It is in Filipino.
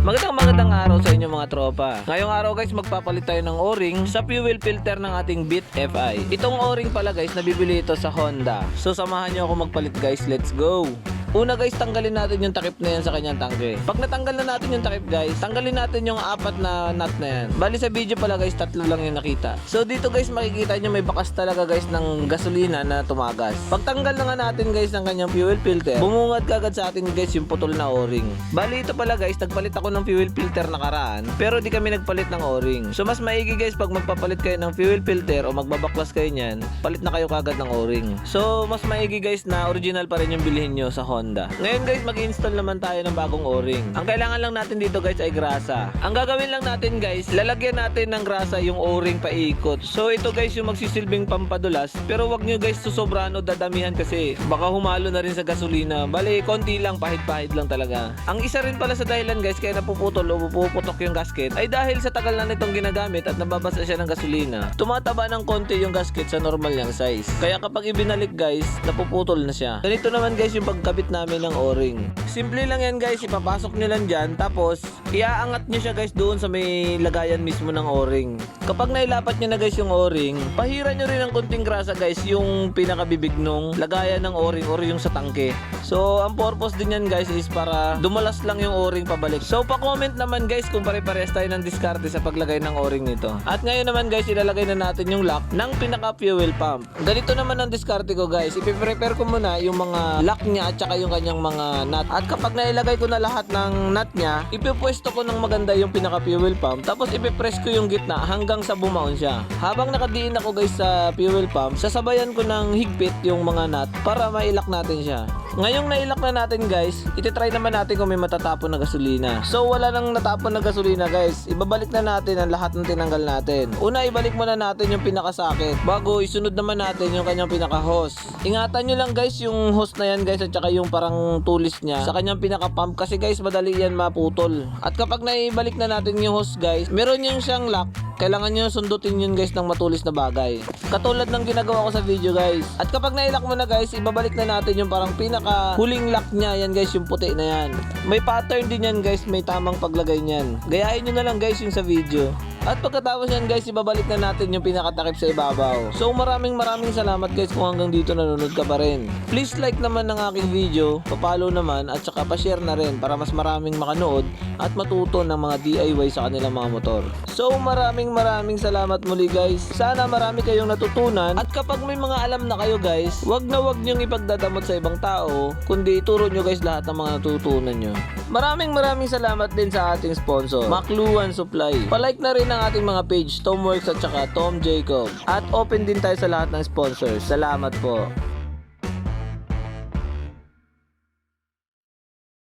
Magandang magandang araw sa inyo mga tropa. Ngayong araw guys, magpapalit tayo ng o-ring sa fuel filter ng ating Beat FI. Itong o-ring pala guys, nabibili ito sa Honda. So samahan nyo ako magpalit guys, let's go! Una guys, tanggalin natin yung takip na yan sa kanyang tangke. Pag natanggal na natin yung takip guys, tanggalin natin yung apat na nut na yan. Bali sa video pala guys, tatlo lang yung nakita. So dito guys, makikita nyo may bakas talaga guys ng gasolina na tumagas. Pag tanggal na nga natin guys ng kanyang fuel filter, bumungad kagad sa atin guys yung putol na o-ring. Bali ito pala guys, nagpalit ako ng fuel filter nakaraan, pero di kami nagpalit ng o-ring. So mas maigi guys pag magpapalit kayo ng fuel filter o magbabaklas kayo niyan, palit na kayo kagad ng o-ring. So mas maigi guys na original pa rin yung bilhin nyo sa Honda. Ngayon guys, mag-install naman tayo ng bagong o-ring. Ang kailangan lang natin dito guys ay grasa. Ang gagawin lang natin guys, lalagyan natin ng grasa yung o-ring paikot. So ito guys yung magsisilbing pampadulas, pero wag nyo guys susobrahan o dadamihan kasi baka humalo na rin sa gasolina. Bale, konti lang, pahid-pahid lang talaga. Ang isa rin pala sa dahilan guys kaya napuputol o puputok yung gasket ay dahil sa tagal na nitong ginagamit at nababasa siya ng gasolina. Tumataba ng konti yung gasket sa normal niyang size. Kaya kapag ibinalik guys, napuputol na siya. Ganito naman guys yung pagkabit namin ng o-ring. Simple lang yan guys, ipapasok nyo lang dyan tapos iaangat nyo siya guys doon sa may lagayan mismo ng o-ring. Kapag nailapat nyo na guys yung o-ring, pahira nyo rin ng konting grasa guys yung pinakabibig nung lagayan ng o-ring or yung sa tangke. So, ang purpose din yan guys is para dumalas lang yung o-ring pabalik. So, pa-comment naman guys kung pare-parehas tayo ng diskarte sa paglagay ng o-ring nito. At ngayon naman guys, ilalagay na natin yung lock ng pinaka-fuel pump. Ganito naman ang diskarte ko guys. Ipiprepare ko muna yung mga lock niya at saka yung kanyang mga nut. At kapag nailagay ko na lahat ng nut niya, ipipwesto ko ng maganda yung pinaka-fuel pump. Tapos ipipress ko yung gitna hanggang sa bumaon siya. Habang nakadiin ako guys sa fuel pump, sasabayan ko ng higpit yung mga nut para mailak natin siya. Ngayong nailak na natin guys, ititry naman natin kung may matatapon na gasolina. So wala nang natapon na gasolina guys, ibabalik na natin ang lahat ng tinanggal natin. Una ibalik muna natin yung pinakasakit bago isunod naman natin yung kanyang pinaka-hose. Ingatan nyo lang guys yung hose na yan guys at saka yung parang tulis niya sa kanyang pinaka-pump kasi guys madali yan maputol. At kapag naibalik na natin yung hose guys, meron yung siyang lock kailangan nyo sundutin yun guys ng matulis na bagay. Katulad ng ginagawa ko sa video guys. At kapag nailak mo na guys, ibabalik na natin yung parang pinaka huling lock niya. Yan guys, yung puti na yan. May pattern din yan guys, may tamang paglagay niyan. Gayahin nyo na lang guys yung sa video. At pagkatapos yan guys, ibabalik na natin yung pinakatakip sa ibabaw. So maraming maraming salamat guys kung hanggang dito nanonood ka pa rin. Please like naman ng aking video, papalo naman at saka pa-share na rin para mas maraming makanood at matuto ng mga DIY sa kanilang mga motor. So maraming maraming salamat muli guys. Sana marami kayong natutunan at kapag may mga alam na kayo guys, wag na wag niyong ipagdadamot sa ibang tao, kundi ituro nyo guys lahat ng mga natutunan nyo. Maraming maraming salamat din sa ating sponsor, Makluan Supply. Palike na rin ang ating mga page, Tomworks at saka Tom Jacob. At open din tayo sa lahat ng sponsors. Salamat po.